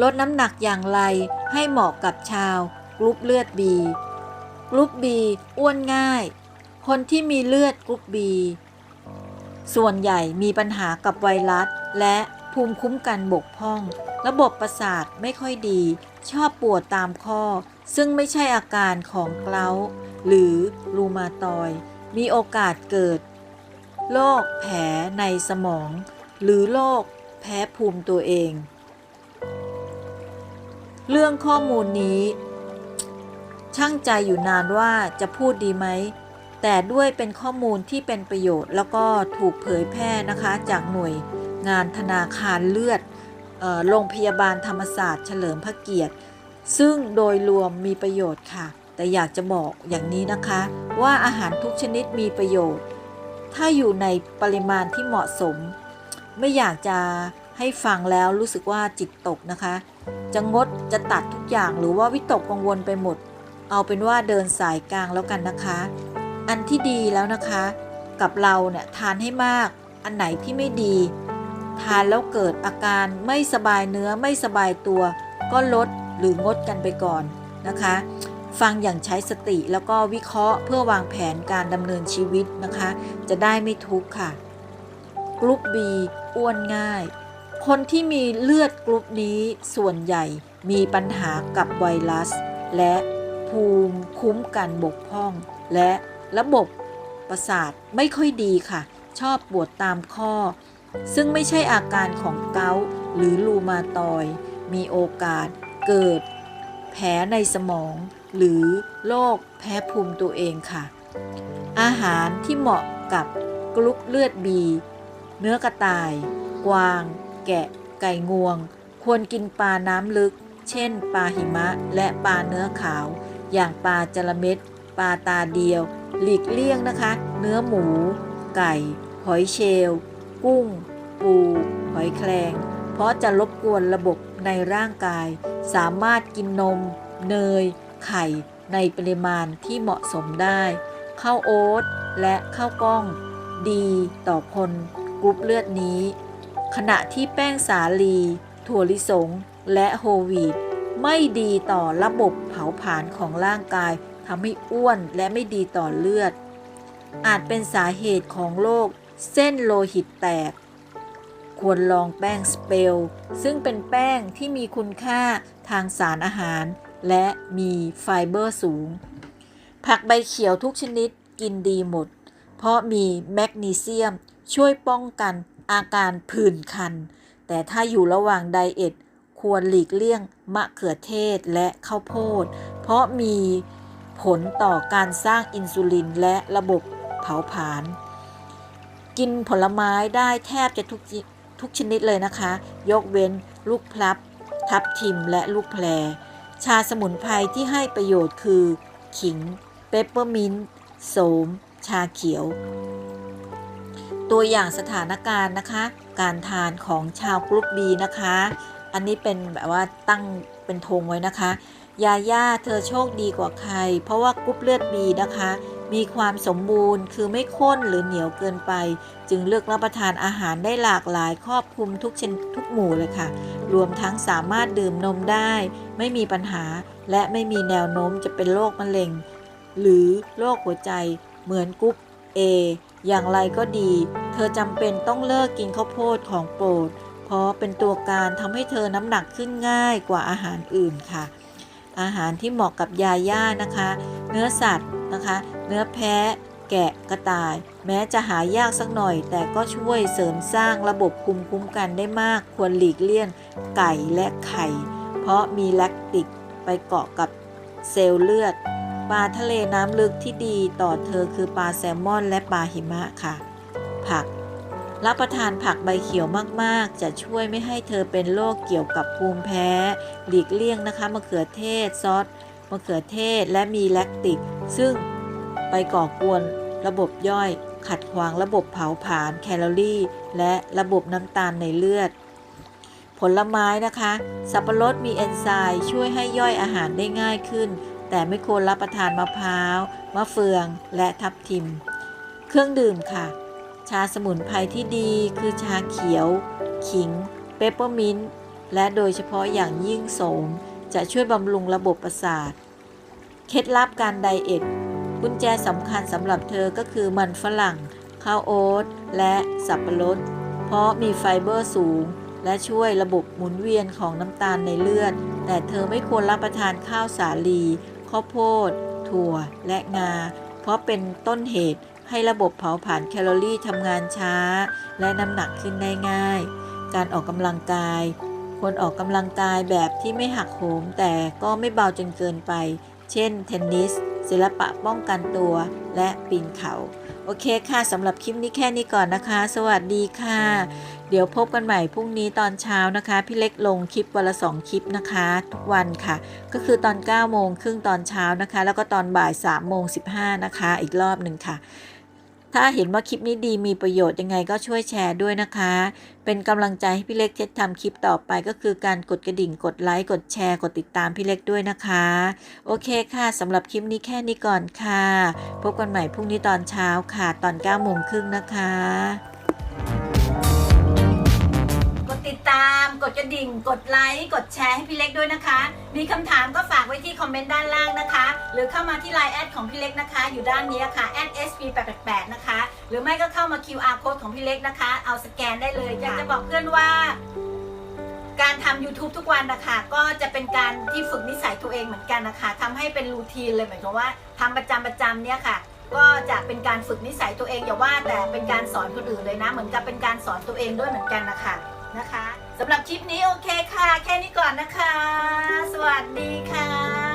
ลดน้ำหนักอย่างไรให้เหมาะกับชาวกรุ๊ปเลือดบีกรุ๊ปบีอ้วนง่าย คนที่มีเลือดกรุ๊ปบีส่วนใหญ่มีปัญหากับไวรัส และภูมิคุ้มกันบกพร่อง ระบบประสาทไม่ค่อยดี ชอบปวดตามข้อ ซึ่งไม่ใช่อาการของเกลาหรือรูมาตอยมีโอกาสเกิดโรคแผลในสมอง หรือโรคแพ้ภูมิตัวเอง เรื่องข้อมูลนี้ ช่างใจอยู่นานว่าจะพูดดีไหม แต่ด้วยเป็นข้อมูลที่เป็นประโยชน์แล้วก็ถูกเผยแพร่นะคะจากหน่วยงานธนาคารเลือดโรงพยาบาลธรรมศาสตร์เฉลิมพระเกียรติ ซึ่งโดยรวมมีประโยชน์ค่ะ แต่อยากจะบอกอย่างนี้นะคะ ว่าอาหารทุกชนิดมีประโยชน์ ถ้าอยู่ในปริมาณที่เหมาะสม ไม่อยากจะให้ฟังแล้วรู้สึกว่าจิตตกนะคะ จะงดจะตัดทุกอย่างหรือว่าวิตกกังวลไปหมด เอาเป็นว่าเดินสายกลางแล้วกันนะคะ อันที่ดีแล้วนะคะ กับเราเนี่ยทานให้มาก อันไหนที่ไม่ดี ทานแล้วเกิดอาการไม่สบายเนื้อไม่สบายตัว ก็ลดหรืองดกันไปก่อนนะคะ ฟังอย่างใช้สติแล้วก็วิเคราะห์เพื่อวางแผนการดำเนินชีวิตนะคะ จะได้ไม่ทุกข์ค่ะกรุ๊ป B อ้วนง่าย คนที่มีเลือดกรุ๊ปนี้ส่วนใหญ่มีปัญหากับไวรัส และภูมิคุ้มกันบกพร่อง และระบบประสาทไม่ค่อยดีค่ะ ชอบปวดตามข้อ ซึ่งไม่ใช่อาการของเกาหรือรูมาตอย มีโอกาสเกิด แผลในสมอง หรือโรคแพ้ภูมิตัวเองค่ะ อาหารที่เหมาะกับกรุ๊ปเลือดบี เนื้อกระต่าย กวาง แกะ ไก่งวง ควรกินปลาน้ำลึก เช่น ปลาหิมะ และปลาเนื้อขาว อย่างปลาจระเม็ดปลาตาเดียว หลีกเลี่ยงนะคะ เนื้อหมู ไก่ หอยเชลล์กุ้ง ปู หอยแครง เพราะจะรบกวนระบบในร่างกาย สามารถกินนม เนย ไข่ ในปริมาณที่เหมาะสมได้ข้าวโอ๊ตและข้าวกล้อง ดีต่อคนกรุ๊ปเลือดนี้ ขณะที่แป้งสาลี ถั่วลิสง และโฮวีตไม่ดีต่อระบบเผาผลาญของร่างกายทำให้อ้วนและไม่ดีต่อเลือด อาจเป็นสาเหตุของโรคเส้นโลหิตแตก ควรลองแป้งสเปล ซึ่งเป็นแป้งที่มีคุณค่าทางสารอาหาร และมีไฟเบอร์สูง ผักใบเขียวทุกชนิดกินดีหมด เพราะมีแมกนีเซียมช่วยป้องกัน อาการผื่นคัน แต่ถ้าอยู่ระหว่างไดเอทควรหลีกเลี่ยงมะเขือเทศและข้าวโพด เพราะมีผลต่อการสร้างอินซูลินและระบบเผาผลาญ กินผลไม้ได้แทบจะทุกทุกชนิดเลยนะคะ ยกเว้นลูกพลับ ทับทิมและลูกแพร ชาสมุนไพรที่ให้ประโยชน์คือ ขิง เปปเปอร์มินต์ โสม ชาเขียว ตัวอย่างสถานการณ์นะคะ การทานของชาวกรุ๊ปบีนะคะ อันนี้เป็นแบบว่าตั้งเป็นธงไว้นะคะยาย่าเธอโชคดีกว่าใคร เพราะว่ากรุ๊ปเลือดบีนะคะ มีความสมบูรณ์คือไม่ข้นหรือเหนียวเกินไป จึงเลือกรับประทานอาหารได้หลากหลายครอบคลุมทุกชนทุกหมู่เลยค่ะ รวมทั้งสามารถดื่มนมได้ ไม่มีปัญหาและไม่มีแนวโน้มจะเป็นโรคมะเร็ง หรือโรคหัวใจเหมือนกรุ๊ป A อย่างไรก็ดี เธอจำเป็นต้องเลิกกินข้าวโพดของโปรด เพราะเป็นตัวการทำให้เธอน้ำหนักขึ้นง่ายกว่าอาหารอื่นค่ะ อาหารที่เหมาะกับยาย่านะคะ เนื้อสัตว์นะคะ เนื้อแพะ แกะกระต่าย แม้จะหายากสักหน่อย แต่ก็ช่วยเสริมสร้างระบบภูมิคุ้มกันได้มาก ควรหลีกเลี่ยงไก่และไข่ เพราะมีแลคติกไปเกาะกับเซลล์เลือด ปลาทะเลน้ำลึกที่ดีต่อเธอคือปลาแซลมอนและปลาหิมะค่ะ ผัก รับประทานผักใบเขียวมากๆ จะช่วยไม่ให้เธอเป็นโรคเกี่ยวกับภูมิแพ้ หลีกเลี่ยงนะคะมะเขือเทศซอสมะเขือเทศและมีแลคติก ซึ่งไปก่อกวนระบบย่อยขัดขวางระบบเผาผลาญแคลอรี่ และระบบน้ำตาลในเลือด ผลไม้นะคะ สับปะรดมีเอนไซม์ช่วยให้ย่อยอาหารได้ง่ายขึ้น แต่ไม่ควรรับประทานมะพร้าว มะเฟือง และทับทิม เครื่องดื่มค่ะ ชาสมุนไพรที่ดีคือชาเขียว ขิง เปปเปอร์มินต์ และโดยเฉพาะอย่างยิ่งโสม จะช่วยบำรุงระบบประสาท เคล็ดลับการไดเอทกุญแจสำคัญสำหรับเธอก็คือมันฝรั่ง ข้าวโอ๊ต และสับปะรด เพราะมีไฟเบอร์สูงและช่วยระบบหมุนเวียนของน้ำตาลในเลือด แต่เธอไม่ควรรับประทานข้าวสาลี ข้าวโพด ถั่ว และงา เพราะเป็นต้นเหตุให้ระบบเผาผลาญแคลอรี่ทำงานช้า และน้ำหนักขึ้นได้ง่าย การออกกำลังกายควรออกกำลังกายแบบที่ไม่หักโหมแต่ก็ไม่เบาจนเกินไป เช่น เทนนิส ศิลปะป้องกันตัว และปีนเขา โอเคค่ะสำหรับคลิปนี้แค่นี้ก่อนนะคะ สวัสดีค่ะ เดี๋ยวพบกันใหม่พรุ่งนี้ตอนเช้านะคะ พี่เล็กลงคลิปวันละสองคลิปนะคะ ทุกวันค่ะ ก็คือตอน9โมงครึ่งตอนเช้านะคะ แล้วก็ตอนบ่าย3โมง15นะคะ อีกรอบหนึ่งค่ะ ถ้าเห็นว่าคลิปนี้ดีมีประโยชน์ยังไงก็ช่วยแชร์ด้วยนะคะ เป็นกำลังใจให้พี่เล็กจะทำคลิปต่อไปก็คือการกดกระดิ่งกดไลค์กดแชร์กดติดตามพี่เล็กด้วยนะคะ โอเคค่ะสำหรับคลิปนี้แค่นี้ก่อนค่ะ พบกันใหม่พรุ่งนี้ตอนเช้าค่ะ ตอน9โมงครึ่งนะคะ ดกระดิ่ง กดไลค์กดแชร์ให้พี่เล็กด้วยนะคะ มีคำถามก็ฝากไว้ที่คอมเมนต์ด้านล่างนะคะ หรือเข้ามาที่ไลน์แอดของพี่เล็กนะคะ อยู่ด้านนี้ค่ะ @sp888 นะคะ หรือไม่ก็เข้ามา QR code ของพี่เล็กนะคะ เอาสแกนได้เลยอยากจะบอกเพื่อนว่า การทำ YouTube ทุกวันนะคะ ก็จะเป็นการที่ฝึกนิสัยตัวเองเหมือนกันนะคะทำให้เป็นรูทีนเลยหมายความว่าทำประจำประจำเนี่ยค่ะก็จะเป็นการฝึกนิสัยตัวเองอย่าว่าแต่เป็นการสอนคนอื่นเลยนะ เหมือนกับเป็นการสอนตัวเองด้วยเหมือนกันนะคะนะคะ สำหรับคลิปนี้โอเคค่ะ แค่นี้ก่อนนะคะ สวัสดีค่ะ